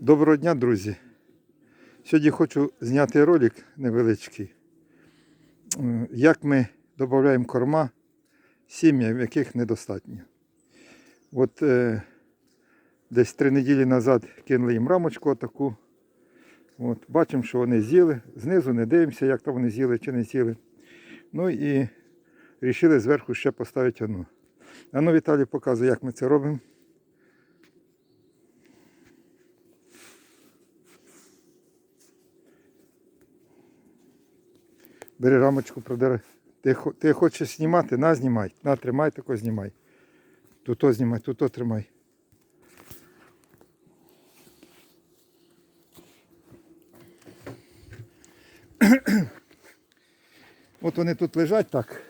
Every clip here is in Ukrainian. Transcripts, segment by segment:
Доброго дня, друзі. Сьогодні хочу зняти ролик невеличкий, е, як ми додаємо корма сім'ям, яких недостатньо. От е, десь три неділі назад кинули їм рамочку отаку. От, бачимо, що вони з'їли. Знизу не дивимося, як то вони з'їли чи не з'їли. Ну і вирішили зверху ще поставити. А ну Віталій показує, як ми це робимо. Бери рамочку, продери. Ти, ти хочеш знімати, на знімай. На, тримай, тако знімай. Тут то знімай, тут то тримай. От вони тут лежать так.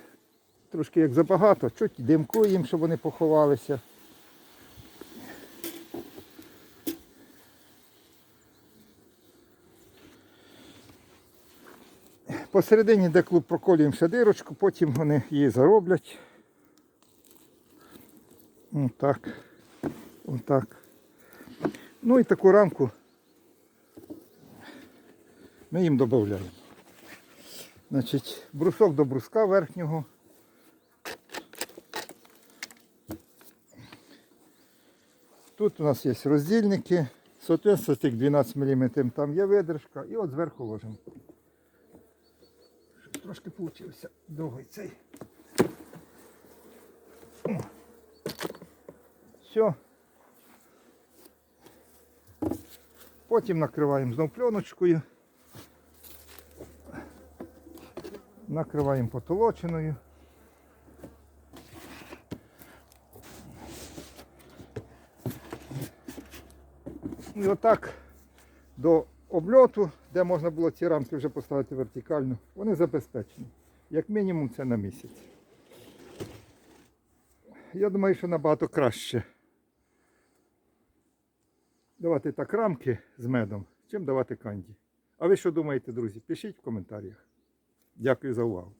Трошки як забагато, чуть димку їм, щоб вони поховалися. Посередині, де клуб проколюємо ще дирочку, потім вони її зароблять. Отак. Отак. Ну і таку рамку ми їм додаємо. Значить, брусок до бруска верхнього. Тут у нас є роздільники. Соответственно, 12 мм там є видержка. І от зверху ложимо. Трошки получився довгий цей. Все. Потім накриваємо знов пленочкою. Накриваємо потолочиною. І отак до обльоту, де можна було ці рамки вже поставити вертикально, вони забезпечені. Як мінімум це на місяць. Я думаю, що набагато краще давати так рамки з медом, чим давати канді. А ви що думаєте, друзі? Пишіть в коментарях. Дякую за увагу.